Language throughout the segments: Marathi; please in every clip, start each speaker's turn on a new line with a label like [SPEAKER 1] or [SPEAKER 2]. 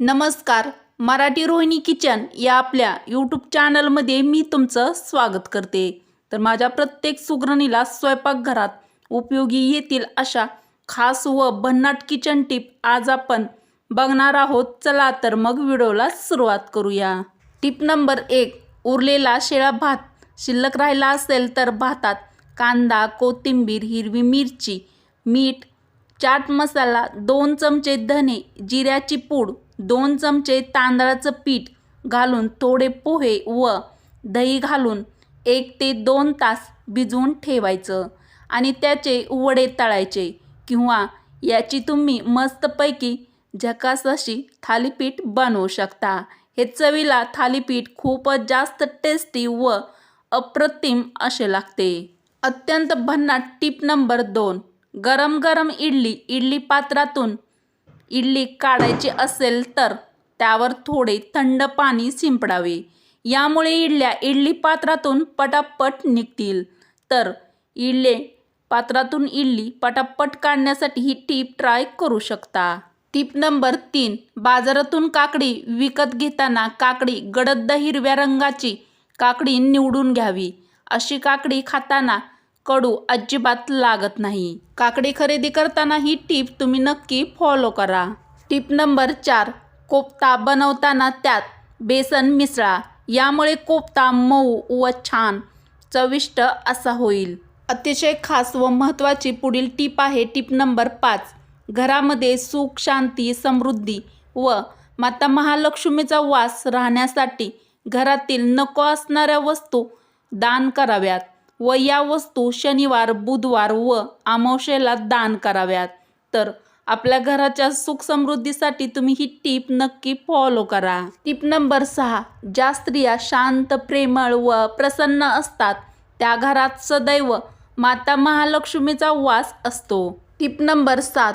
[SPEAKER 1] नमस्कार मराठी रोहिणी किचन या आपल्या यूट्यूब चॅनलमध्ये मी तुमचं स्वागत करते. तर माझ्या प्रत्येक सुगरणीला स्वयंपाकघरात उपयोगी येतील अशा खास व भन्नाट किचन टिप आज आपण बघणार आहोत. चला तर मग व्हिडिओला सुरुवात करूया. टिप नंबर एक उरलेला शेळा भात. शिल्लक राहिला असेल तर भातात कांदा कोथिंबीर हिरवी मिरची मीठ चाट मसाला दोन चमचे धने जिऱ्याची पूड दोन चमचे तांदळाचं पीठ घालून थोडे पोहे व दही घालून एक ते दोन तास भिजवून ठेवायचं आणि त्याचे वडे तळायचे किंवा याची तुम्ही मस्तपैकी झकास अशी थालीपीठ बनवू शकता. हे चवीला थालीपीठ खूपच जास्त टेस्टी व अप्रतिम असे लागते. अत्यंत भन्नाट टीप नंबर दोन. गरम गरम इडली इडली पात्रातून इडली काढायची असेल तर त्यावर थोडे थंड पाणी शिंपडावे. यामुळे इडल्या इडली पात्रातून पटापट निघतील. तर इडले पात्रातून इडली पटापट काढण्यासाठी ही टीप ट्राय करू शकता. टीप नंबर तीन बाजारातून काकडी विकत घेताना काकडी गडद हिरव्या रंगाची काकडी निवडून घ्यावी. अशी काकडी खाताना कडू अजिबात लागत नाही. काकडी खरेदी करताना ही टीप तुम्ही नक्की फॉलो करा. टीप नंबर चार कोफ्ता बनवताना त्यात बेसन मिसळा. यामुळे कोफ्ता मऊ व छान चविष्ट असा होईल. अतिशय खास व महत्त्वाची पुढील टीप आहे टीप नंबर पाच घरामध्ये सुख शांती समृद्धी व माता महालक्ष्मीचा वास राहण्यासाठी घरातील नको असणाऱ्या वस्तू दान कराव्यात. व या वस्तू शनिवार बुधवार व अमावस्येला दान कराव्यात. तर आपल्या घराच्या सुख समृद्धीसाठी तुम्ही ही टीप नक्की फॉलो करा. टीप नंबर सहा ज्या स्त्रिया शांत प्रेमळ व प्रसन्न असतात त्या घरात सदैव माता महालक्ष्मीचा वास असतो. टीप नंबर सात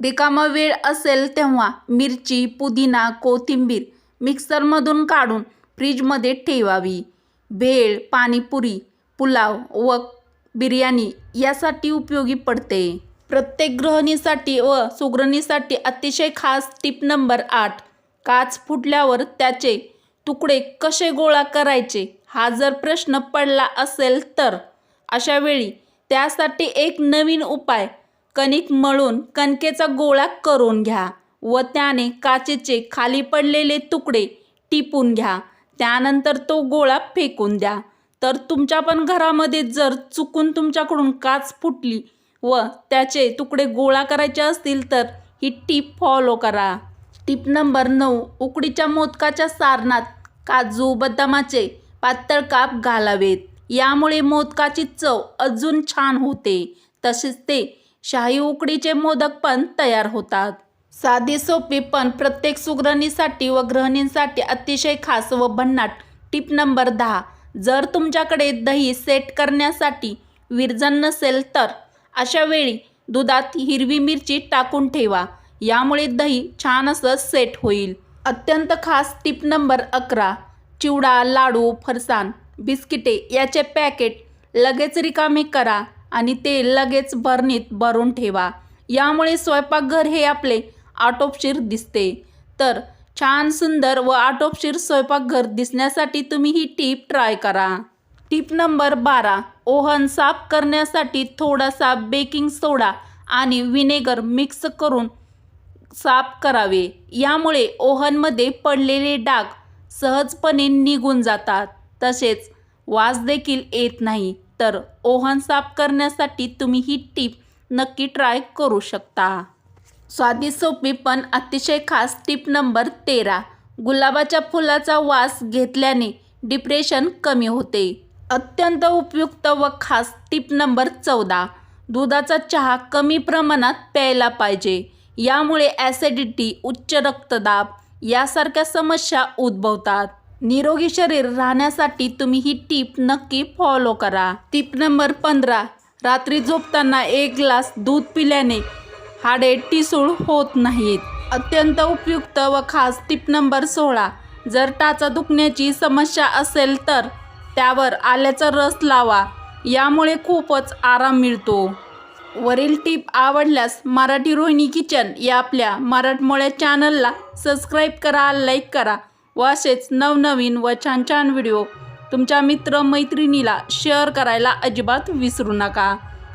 [SPEAKER 1] रिकामा वेळ असेल तेव्हा मिरची पुदिना कोथिंबीर मिक्सरमधून काढून फ्रीजमध्ये ठेवावी. भेळ पाणीपुरी पुलाव व बिर्याणी यासाठी उपयोगी पडते. प्रत्येक गृहिणीसाठी व सुगरणीसाठी अतिशय खास टिप नंबर आठ काच फुटल्यावर त्याचे तुकडे कसे गोळा करायचे हा जर प्रश्न पडला असेल तर अशा वेळी त्यासाठी एक नवीन उपाय कणिक मळून कणकेचा गोळा करून घ्या व त्याने काचेचे खाली पडलेले तुकडे टिपून घ्या. त्यानंतर तो गोळा फेकून द्या. तर तुमच्या पण घरामध्ये जर चुकून तुमच्याकडून काच फुटली व त्याचे तुकडे गोळा करायचे असतील तर ही टीप फॉलो करा. टीप नंबर नऊ उकडीच्या मोदकाच्या सारणात काजू बदामाचे पातळ काप घालावेत. यामुळे मोदकाची चव अजून छान होते. तसेच ते शाही उकडीचे मोदक पण तयार होतात. साधी सोपी पण प्रत्येक सुगरणीसाठी व गृहिणींसाठी अतिशय खास व भन्नाट. टीप नंबर दहा जर तुमच्याकडे दही सेट करण्यासाठी विरजन नसेल तर अशा वेळी दुधात हिरवी मिरची टाकून ठेवा. यामुळे दही छान असं सेट होईल. अत्यंत खास टिप नंबर अकरा चिवडा लाडू फरसाण बिस्किटे याचे पॅकेट लगेच रिकामे करा आणि ते लगेच भरणीत भरून ठेवा. यामुळे स्वयंपाकघर हे आपले आटोपशीर दिसते. तर छान सुंदर व आटोपशीर स्वयंपाकघर दिसण्यासाठी तुम्ही ही टीप ट्राय करा. टीप नंबर बारा ओहन साफ करण्यासाठी थोडासा बेकिंग सोडा आणि विनेगर मिक्स करून साफ करावे. यामुळे ओहनमध्ये पडलेले डाग सहजपणे निघून जातात. तसेच वास देखील येत नाही. तर ओहन साफ करण्यासाठी तुम्ही ही टीप नक्की ट्राय करू शकता. स्वादी सोपी पण अतिशय खास टीप नंबर तेरा. गुलाबाच्या फुलाचा वास घेतल्याने डिप्रेशन कमी होते. अत्यंत उपयुक्त व खास टिप नंबर चौदा. दुधाचा चहा कमी प्रमाणात प्यायला पाहिजे. यामुळे ॲसिडिटी उच्च रक्तदाब यासारख्या समस्या उद्भवतात. निरोगी शरीर राहण्यासाठी तुम्ही ही टीप नक्की फॉलो करा. टीप नंबर पंधरा. रात्री झोपताना एक ग्लास दूध पिल्याने हाडे टिसूळ होत नाहीत. अत्यंत उपयुक्त व खास टिप नंबर सोळा. जर टाचा दुखण्याची समस्या असेल तर त्यावर आल्याचा रस लावा. यामुळे खूपच आराम मिळतो. वरील टीप आवडल्यास मराठी रोहिणी किचन या आपल्या मराठमोळ्या चॅनलला सबस्क्राईब करा लाईक करा व असेच नवनवीन व छान छान व्हिडिओ तुमच्या मित्र मैत्रिणीला शेअर करायला अजिबात विसरू नका.